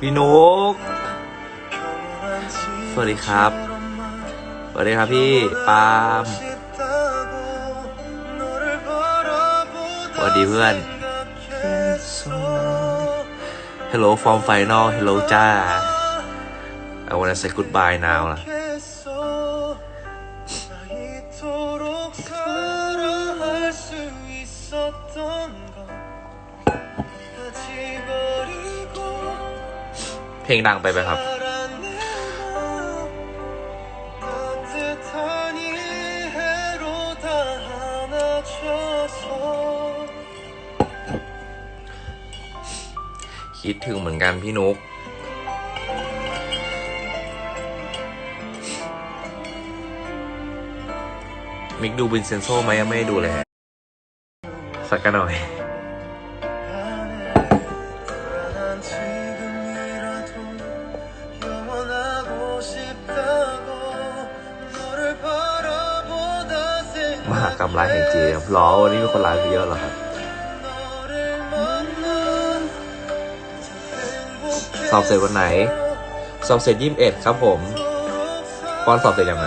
พี่นุก สวัสดีครับ สวัสดีครับพี่ปาล์มสวัสดีเพื่อน Hello from final Hello จ้า I wanna say goodbye now ล่ะ เพลงดังไปไหมครับ คิดถึงเหมือนกันพี่นุก มิกดูบินเซนโซไหมยังไม่ด้ดูเลยสักกันหน่อย หกรรมร้ายแห่งเจีนหรอวันนี้มีคนร้ายไปเยอะหรอครับสอบเสร็จวันไหน สอบเสร็จยี่สิบเอ็ดครับผมป้อนสอบเสร็จยังไง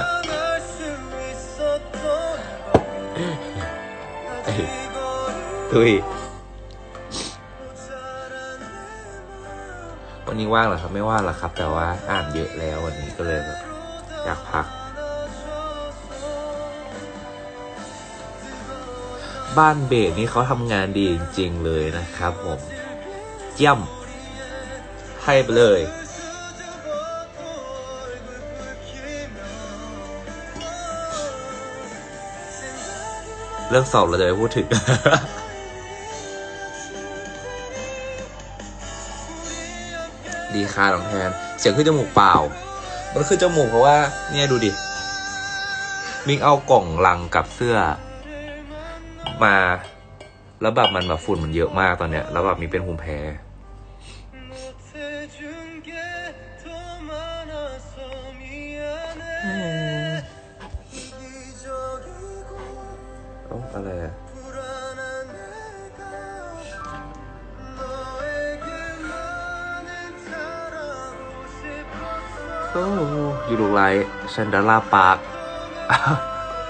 ทุยวันนี้ว่างเหรอครับ ไม่ว่างหรอครับ แต่ว่าอ่านเยอะแล้ววันนี้ก็เลยอยากพัก บ้านเบสนี่เขาทำงานดีจริง ๆ เลยนะครับผมเยี่ยมให้ไปเลยเรื่องสอบเราจะไม่พูดถึง ดีค่ะน้องแทน เสียงขึ้นจมูกเปล่า มันขึ้นจมูกเพราะว่า เนี่ยดูดิ มิงเอากล่องลังกับเสื้อ มา แล้วแบบมันแบบฝุ่นมันเยอะมากตอนเนี้ย แล้วแบบมีเป็นภูมิแพ้ เอะไรอะอยู่ลูกไลชันดาราปาร์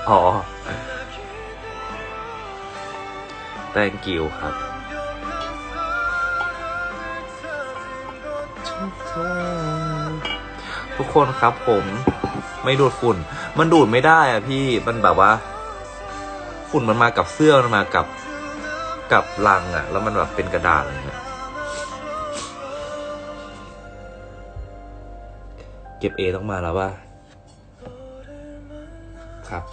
อ๋อ thank you ครับทุกคนครับผม ไม่ดูดฝุ่น มันดูดไม่ได้อะพี่มันแบบว่า ฝุ่นมันมากับเสื้อมันมากับกับลังอะแล้วมันแบบเป็นกระดาษอะไรเงี้ยเก็บเอต้องมาแล้วว่าครับ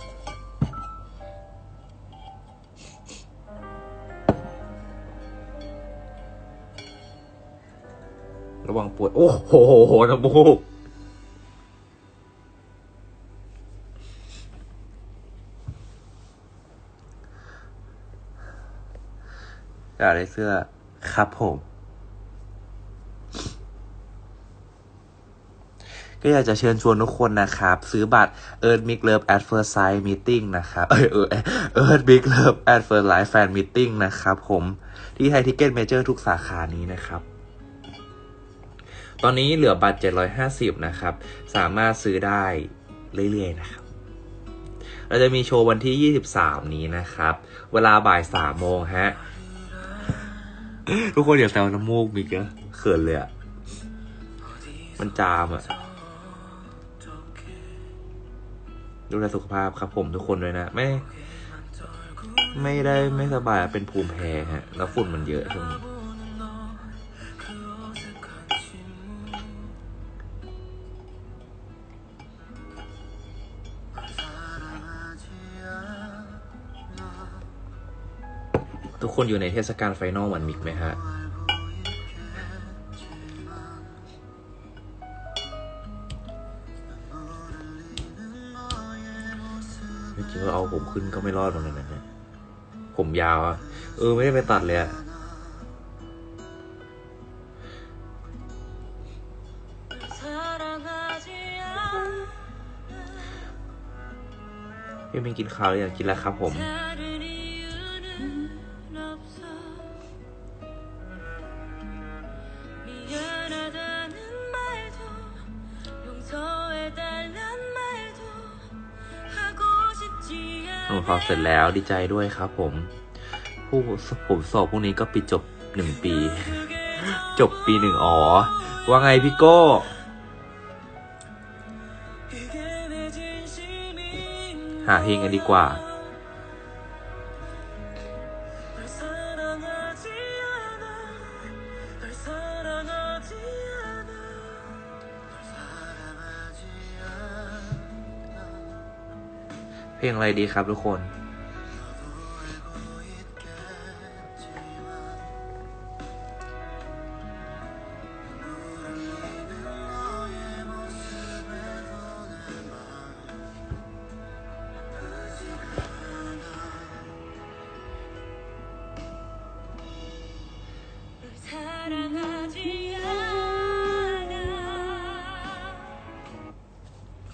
วด โอ้โหน้ำมูกอยากได้เสื้อครับผม ก็อยากจะเชิญชวนทุกคนนะครับ ซื้อบัตร Earth Mix Love at First Sight Meeting นะครับ เออเออ Earth Mix Love at First Live Fan Meeting นะครับผม ที่ไทยทิกเก็ตเมเจอร์ทุกสาขานี้นะครับ ตอนนี้เหลือบัตร 750 นะครับ สามารถซื้อได้เรื่อยๆนะครับ เราจะมีโชว์วันที่ 23 นี้นะครับ เวลาบ่าย 3 โมงฮะ ทุกคนอย่าแซวน้ำมูกมิกอะเขินเลยอะมันจามอะดูแลสุขภาพครับผมทุกคนด้วยนะ ไม่ ไม่ได้ไม่สบายเป็นภูมิแพ้ฮะ แล้วฝุ่นมันเยอะช่วงนี้ ทุกคนอยู่ในเทศกาลไฟนอลวันมิกไหมฮะ เมื่อกี้เขาเอาผมขึ้นก็ไม่รอดเหมือนกันนะฮะ ผมยาวอะเออ ไม่ได้ไปตัดเลยอะพี่มินกินข้าวหรือยังกินแล้วครับผม หนูสอบเสร็จแล้วดีใจด้วยครับผม ผู้ผมสอบพวกนี้ก็ปิดจบหนึ่งปี จบปีหนึ่งอ๋อ ว่าไงพี่โก้ หาเพลงกันดีกว่า ลงอะไรดีครับทุกคน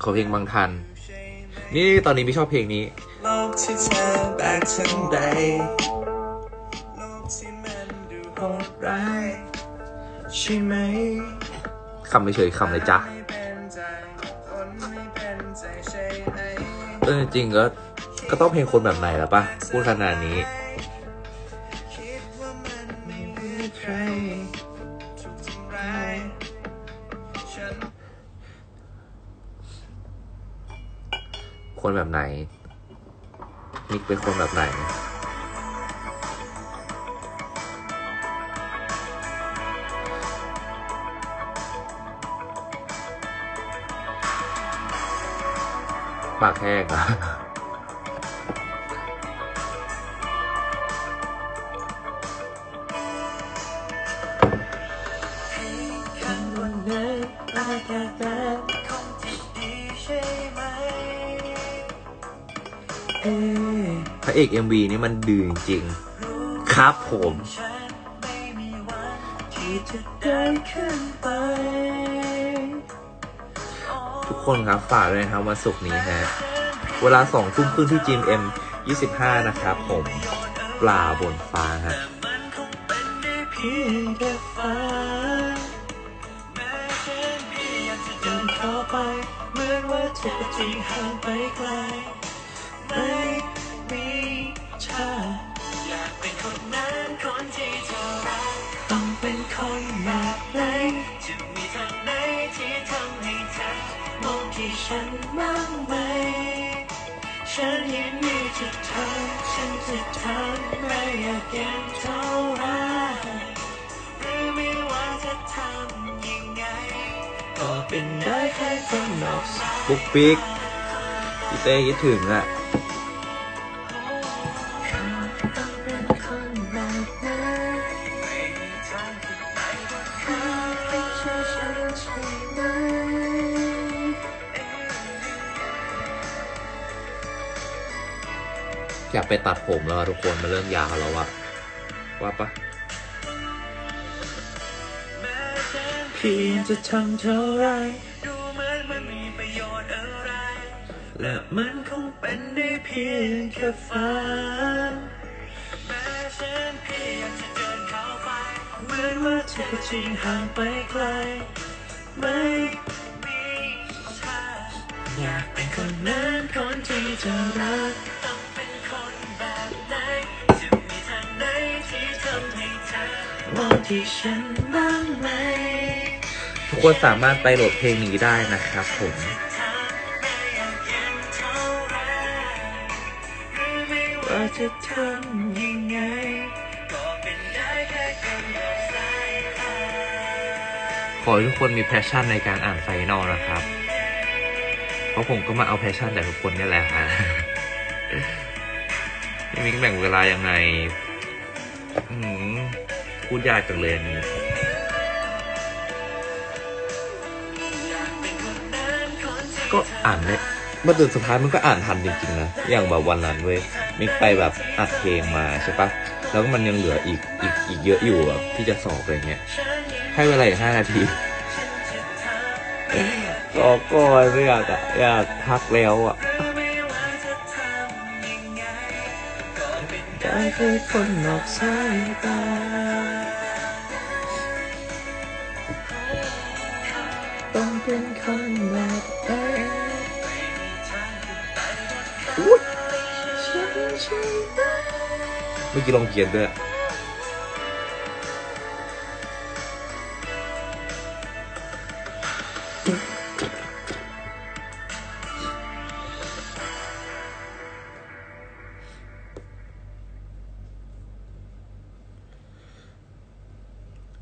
ขอเพลงบางทัน นี่ตอนนี้ไม่ชอบเพลงนี้ โลกที่เธอแบกฉันใดโลกที่มันดูโหดร้ายใช่ไหมคำไม่เฉยๆคำเลยจ้ะไม่เป็นใจคนไม่เป็นใจใช่ไหมเออจริงๆก็ก็ต้องเพลงคนแบบไหนล่ะปะพูดขนาดนี้ คนแบบไหนมิกเป็นคนแบบไหน ปากแห้งอะ เอก MV นี่มันดื้อจริงครับผมทุกคนครับฝากด้วยนะครับวันศุกร์นี้ฮะ เวลาสองทุ่มครึ่งที่จีมเอ็มยี่สิบห้านะครับผมปลาบนฟ้าฮะไม่มี อยากเป็นคนนั้นคนที่เธอรักต้องเป็นคนแบบไหนจะมีทางไหนที่ทำให้เธอมองที่ฉันบ้างไหม ฉันยินดีจะทำฉันจะทำไม่อยากเก็บเท่าไรหรือไม่ว่าจะทำยังไง ก็เป็นได้แค่คนนอก ปุ๊กปิ๊กพี่เต้คิดถึงอะ อยากไปตัดผมแล้วทุกคนมันเริ่มยาวแล้วอะว่าปะเพียงจะทำเท่าไรดูเหมือนมันมีประโยชน์อะไร และมันคงเป็นได้เพียงแค่ฝันแม้ฉันเพียงจะเดินเข้าไปเหมือนว่าทุกสิ่งห่างไปไกล ไม่มีทางอยากเป็นคนนั้นคนที่จะรัก ที่ฉันบ้างไหมทุกคนสามารถไปโหลดเพลงนี้ได้นะครับผมว่าจะทำยังไงก็เป็นได้แค่คนเดียวสายตาขอให้ทุกคนมีแพชชั่นในการอ่านไฟนอลนะครับ เพราะผมก็มาเอาแพชชั่นจากทุกคนนี่แหละฮะพี่มิกแบ่งเวลายังไง อืม พูดยากจังเลยอันนี้อยากเป็นคนนั้นคนที่ก็อ่านได้มาถึงสุดท้ายมันก็อ่านทันจริงๆนะ อย่างแบบวันนั้นเว้ย มิกไปแบบอัดเพลงมาใช่ปะ แล้วก็มันยังเหลืออีกอีกอีกเยอะอยู่แบบที่จะสอบอะไรเงี้ย ให้เวลาอีกห้านาทีรอก่อนไม่อยากอะอยากพักแล้วอะ ได้แค่คนนอกสายตา ต้องเป็นคนแบบเอ๊เมื่อกี้ลองเขียนด้วย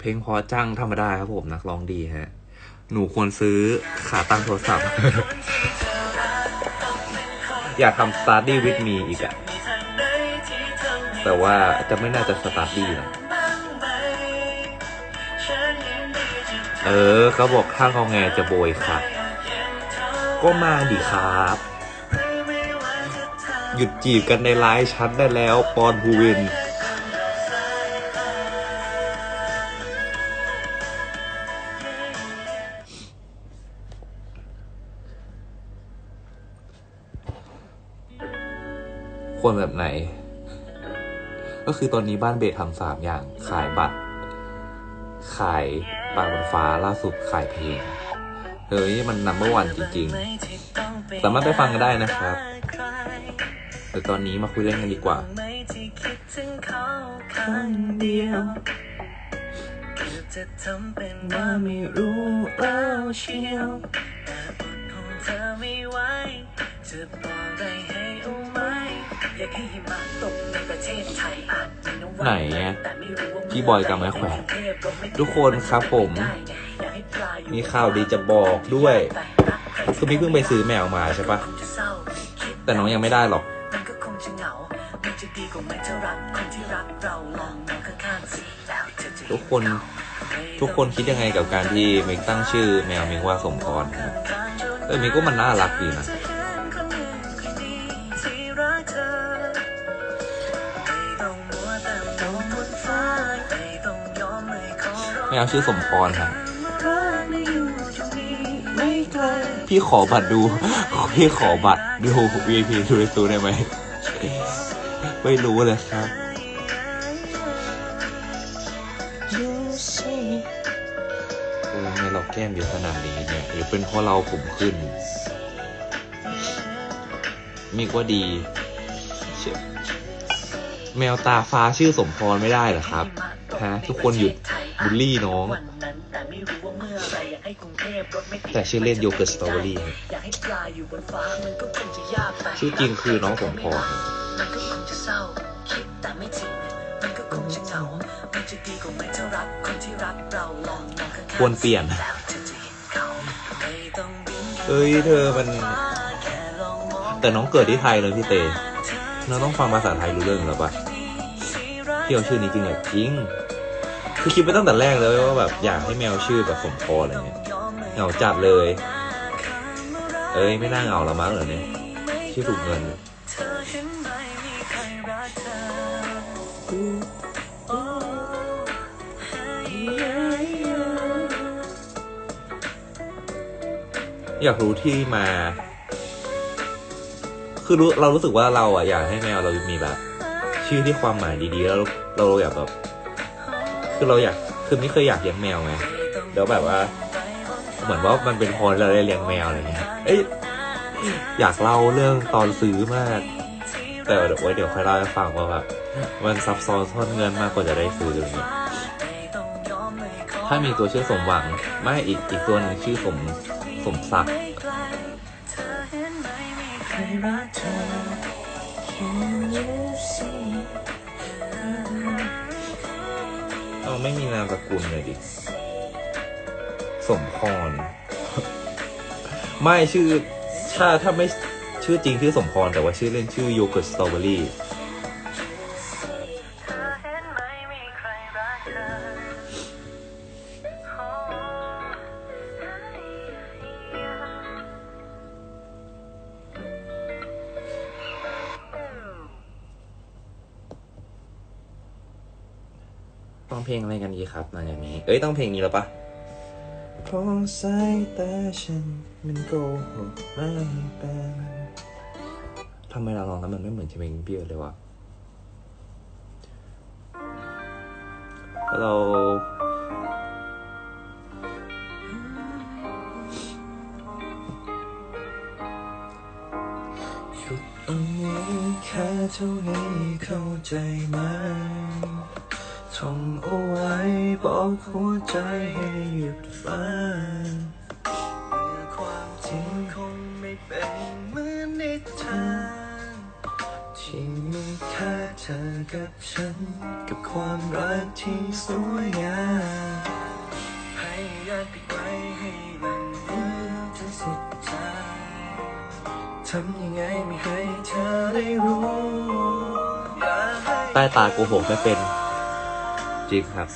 ลงพอจ้างธรรมดาครับผมนักร้องดีฮะ หนูควรซื้อขาตั้งโทรศัพท์ อยากทำ study with me อีกอะแต่ว่าจะไม่น่าจะ study นะเออเขาบอกถ้างองแงจะโบยค่ะ ก็มาดิครับ หยุดจีบกันในไลน์ชัดได้แล้ว ปอนภูวิน ควรแบบไหน ก็คือตอนนี้บ้านเบสทำสามอย่าง ขายบัตร ขายปลาบนฟ้าล่าสุดขายเพลงเฮ้ยมันนัมเบอร์วันจริงๆ สามารถไปฟังกันได้นะครับแต่ตอนนี้มาคุยเรื่องกันดีกว่าจะทำเป็นว่าไม่รู้แล้วเชียวแต่อดทนเธอไม่ไหวจะบอกอะไรให้ อยากให้หิมะตกในประเทศไทยอาจมีน้ำวันไหนอะแต่ไม่รู้ว่าพี่บอยกับไม้แขวนทุกคนครับผม มีข่าวดีจะบอกด้วย คือพี่เพิ่งไปซื้อแมวมาใช่ปะแต่น้องยังไม่ได้หรอก มันก็คงจะเหงามันจะดีกว่าไมเธอรักคนที่รักเราลองมองข้างๆสิแล้วเธอจะทุกคน ทุกคนคิดยังไงกับการที่มิกตั้งชื่อแมวมิกว่าสมพรเออมิกก็มันน่ารักดีนะ แมวชื่อสมพรครับพี่ขอบัตรดู พี่ขอบัตรดู VIP ดูในซูได้ไหม ไม่รู้เลยครับ เออทำไมเราแก้มเยอะขนาดนี้เนี่ย หรือเป็นเพราะเราผมขึ้น มีกว่าดีเชี่ยแมวตาฟ้าชื่อสมพรไม่ได้เหรอครับ ฮะ ทุกคนหยุด บูลลี่น้องวันนั้นแต่ไม่รู้ว่าเมื่อไรอยากให้กรุงเทพรถไม่ติดแต่ชื่อเล่นโยเกิร์ตสตรอเบอรี่อยากให้ปลาอยู่บนฟ้ามันก็คงจะยากไปชื่อจริงคือน้องสมพรมันก็คงจะเศร้าคิดแต่ไม่ถึงมันก็คงจะเหงามันจะดีกว่าไหมเธอรักคนที่รักเราลองมองข้างๆควรเปลี่ยนแล้วเธอจะเห็นเขาไม่ต้องบินเอ้ยเธอมันแค่ลองมองแต่น้องเกิดที่ไทยเลยพี่เตน้องต้องฟังภาษาไทยรู้เรื่องหรือปะที่เอาชื่อนี้จริงเหรอจริง คือคิดไปตั้งแต่แรกเลยว่าแบบอยากให้แมวชื่อแบบสมพรอะไรเงี้ยเหงาจัดเลย เอ้ยไม่น่าเหงาละมั้งเหรอเนี่ยชื่อถูกเงินอเห็นไหมมีใครรักเธอโอ้อยากรู้ที่มา คือรู้เรารู้สึกว่าเราอะอยากให้แมวเรามีแบบ ชื่อที่ความหมายดีๆแล้วเราเราอยากแบบ คือเราอยากคือไม่เคยอยากเลี้ยงแมวไงแล้วแบบว่า เหมือนว่ามันเป็นพรเราได้เลี้ยงแมวอะไรเงี้ยเอ้ยอยากเล่าเรื่องตอนซื้อมาก แต่เดี๋ยวไว้เดี๋ยวค่อยเล่าให้ฟังว่าแบบมันซับซ้อนซ่อนเงินมากกว่าจะได้ซื้ออะไรเงี้ยถ้ามีตัวชื่อสมหวังไม่อีกอีกตัวหนึ่งชื่อสมสมศักดิ์ มีนามสกุลเลยดิ สมพร ไม่ชื่อ ถ้าถ้าไม่ชื่อจริงชื่อสมพร แต่ว่าชื่อเล่นชื่อโยเกิร์ตสตรอเบอรี่ องเพลงอะไรกันดีครับหลังจากนี้ เอ้ยต้องเพลงนี้แล้วปะเพราะสายตาฉันมันโกหกไม่เป็นทำไมเราลองแล้วมันไม่เหมือนเพลงพี่เอิร์ธเลยวะเราหยุดตรงนี้แค่เท่านี้เข้าใจ ใจให้หยุดฝันความจริงคงไม่เป็นเหมือนในทานที่มีแค่เธอกับฉัน กับความรักที่สวยงามให้ยัดปิดไว้ให้มันยืนจนสุดท้ายทำยังไงไม่ให้เธอได้รู้ ใต้ตาโกหกไม่เป็น จริงครับ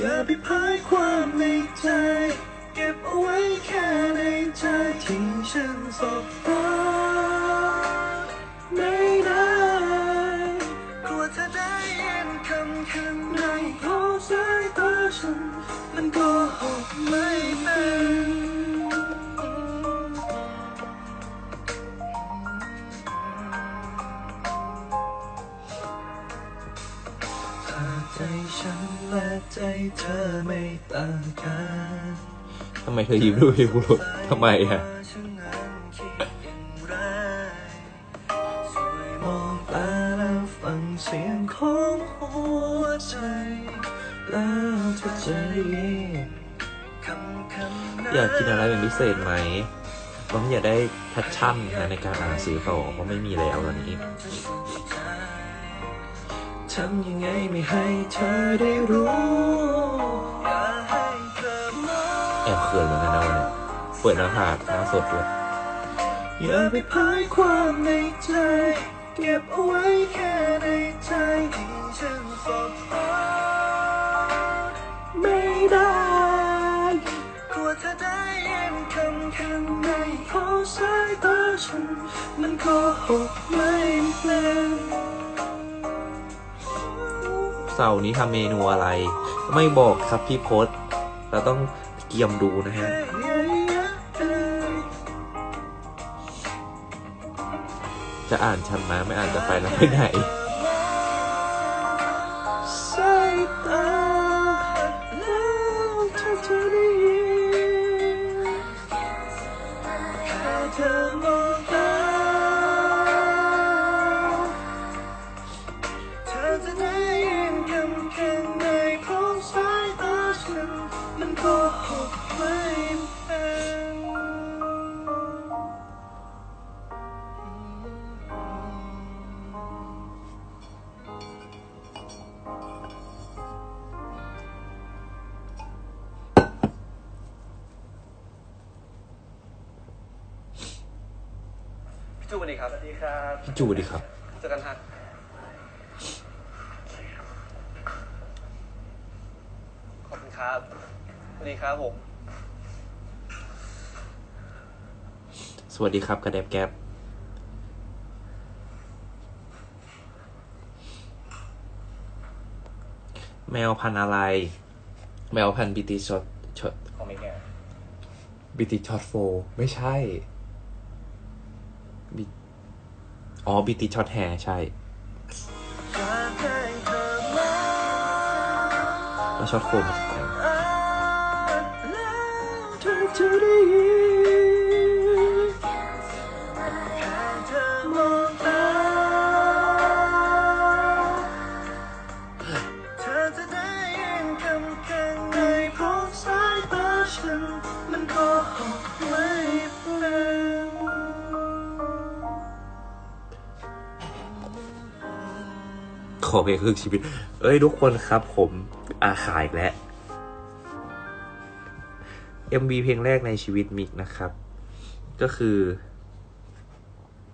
อย่าไปพายความในใจ เก็บเอาไว้แค่ในใจที่ฉันสบตาไม่ได้กลัวเธอได้ยินคำข้างในเพราะสายตาฉัน มันก็หกไม่เป็น ใจฉันและใจเธอไม่ต่างกันทำไมเธอยิ้มด้วยกูรู้ทำไมอะฉันนั้นคิดอย่างไรช่วยมองตาแล้วฟังเสียงของหัวใจ แล้วเธอจะได้ยินคำคำนั้นอยากกินอะไรเป็นพิเศษไหมผมอยากได้แพชชั่นนะในการอ่านหนังสือต่อเพราะไม่มีแล้วตอนนี้ ทำยังไงไม่ให้เธอได้รู้อย่าให้เธอมองแอบเขินเหมือนกันนะวันเนี้ยเปิดหน้าผากหน้าสดด้วยอย่าไปพายความในใจ เก็บเอาไว้แค่ในใจที่ฉันสบตาไม่ได้กลัวเธอได้ยินคำข้างในเพราะสายตาฉัน มันก็หกไม่เป็น เสาร์นี้ทำเมนูอะไร ไม่บอกครับพี่พสเราต้องเกียมดูนะฮะจะอ่านชันมาไม่อ่านจะไปแล้วไปไหนเธอจะได้ยิน แค่เธอมองตาเธอจะได้ยินคำข้างในของสายตาฉัน มันก็หกไม่เป็นพี่จูสวัสดีครับ สวัสดีครับ พี่จูดีครับ เจอกันฮะขอบคุณครับ สวัส ดีครับผม สวัสดีครับกระแดบแก๊บแมวพันธุ์อะไร แมวพันธุ์บิติช็อตช็อตของมิกเนี่ยบิติช็อตโฟไม่ใช่บิอ๋อบิติช็อตแฮร์ใช่อยากให้เธอมองแล้วช็อตโฟมาจากไหนแล้วเธอ จะได้ยินแค่เธอมองตาเธอจะได้ยินคำข้างในพบสายตาฉัน มันก็หกไม่เป็นขอเพลงครึ่งชีวิต เอ้ยทุกคนครับผมอาขายอีกแล้ว MV เพลงแรกในชีวิตมิกนะครับ ก็คือ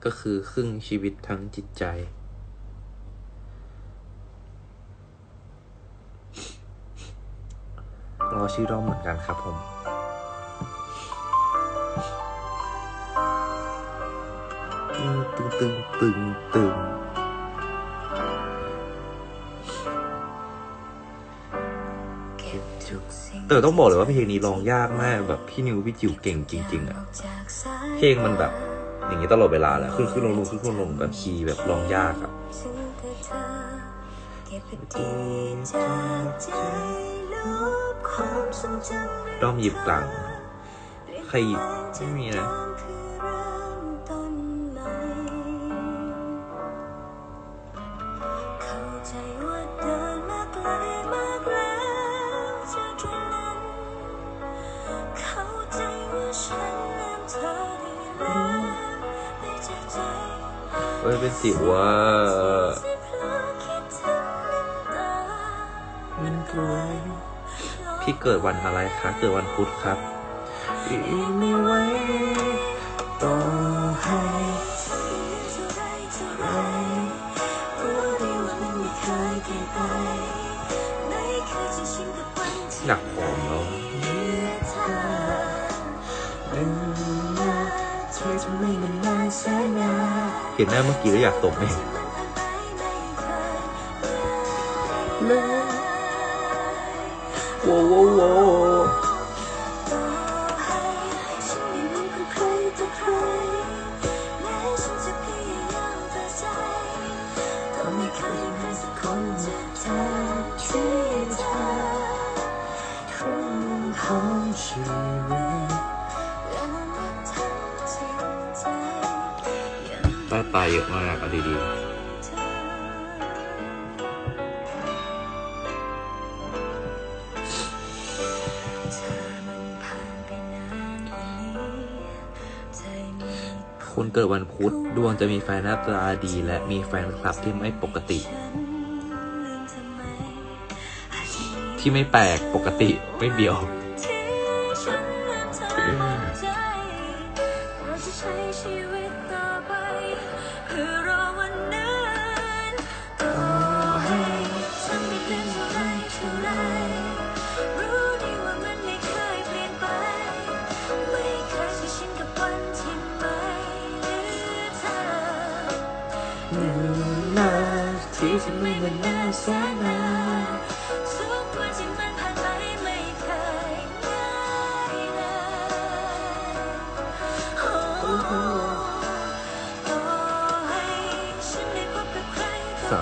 ก็คือครึ่งชีวิตทั้งจิตใจ รอชื่อร้องเหมือนกันครับผมตึงตึงตึงตึงเก็บทุกสิ่ แต่ต้องบอกเลยว่าเพลงนี้ร้องยากมากแบบพี่นิวพี่จิ๋วเก่งจริง ๆอะเพลงมันแบบอย่างนี้ตลอดเวลาแหละขึ้นขึ้นลงลงขึ้นขึ้นลงแบบคีย์แบบร้องยากอะด้อมหยิบกลังใครหยิบไม่มีนะ เอ้ยเป็นสิวว่าที่เพลอคิดถึงน้ำตามันกลวยพี่เกิดวันอะไรคะ เกิดวันพุธครับอีกไม่ไหวต่อ เธอจะไม่มานานแสนนานเห็นหน้าเมื่อกี้แล้วอยากตบไหมที่มันผ่านไปไม่เคยเลยโว้โว้โว้ วันพุธดวงจะมีแฟนหน้าตาดี และมีแฟนคลับที่ไม่ปกติ ที่ไม่แปลกปกติไม่เบี้ยว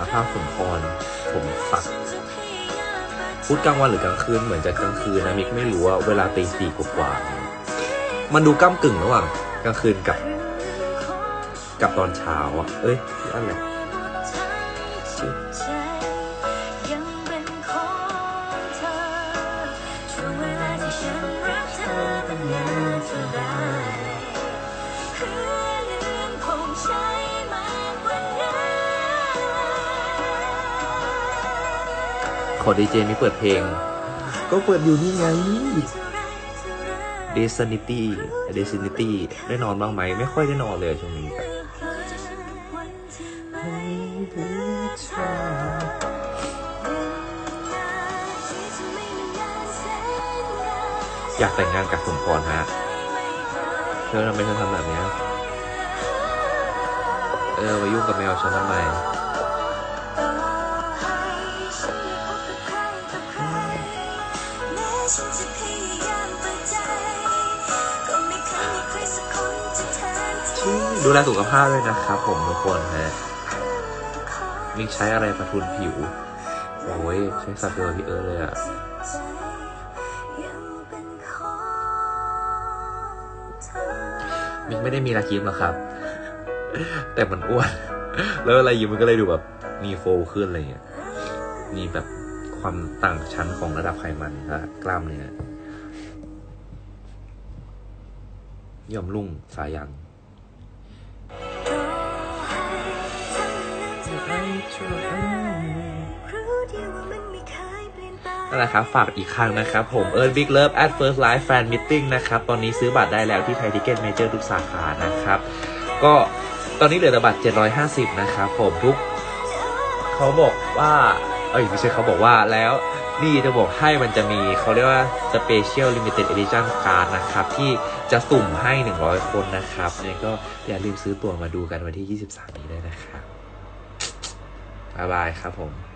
ารภาพสมพรผมสักดิ์พูดกลางวันหรือกลางคืนเหมือนจะกลางคืนนะมิกไม่รู้ว่าเวลาตีสี่กว่ามันดูก้ากึ่งระหว่างกลางคืนกับ กับตอนเช้าอะ เอ้ยอะไรจิ ขอดีเจมิกเปิดเพลง ก็เปิดอยู่นี่ไงเท่าไรเท่าไร Desanity Desanity ได้นอนบ้างไหม ไม่ค่อยได้นอนเลยช่วงนี้ครับวันที่ไม่เหลือเธอที่จะไม่นานแสนนานอยากแต่งงานกับสมพรฮะเธอทำไมเธอทำแบบเนี้ยเออมายุ่งกับแมวฉันทำไม ดูแลสุขภาพด้วยนะครับผมทุกคนฮะมิกใช้อะไรประทุนผิว โอ้ยใช้สับเดียวพี่เอิร์เลยอะมิกไม่ได้มีราครีมหรอกครับ แต่มันอ้วน แล้วอะไรยิ้มมันก็เลยดูแบบมีโฟลขึ้นอะไรเงี้ย มีแบบความต่างชั้นของระดับไขมันและกล้ามเนื้อย่อมลุ่งสายัน นั่นแหละครับ ฝากอีกครั้งนะครับ ผมเอิร์ Big Love at First Live Fan Meeting นะครับ ตอนนี้ซื้อบัตรได้แล้วที่ไทยทิเก็ตเมเจอร์ทุกสาขานะครับ ก็ตอนนี้เหลือแต่บัตร 750 นะครับผมทุก เขาบอกว่า เอ้ยไม่ใช่เขาบอกว่าแล้วนี่จะบอกให้มันจะมีเขาเรียกว่า Special Limited Edition Card นะครับ ที่จะสุ่มให้ 100 คนนะครับเนี่ยก็อย่าลืมซื้อตั๋วมาดูกันวันที่ 23 นี้ได้นะครับ บ๊ายบายครับผม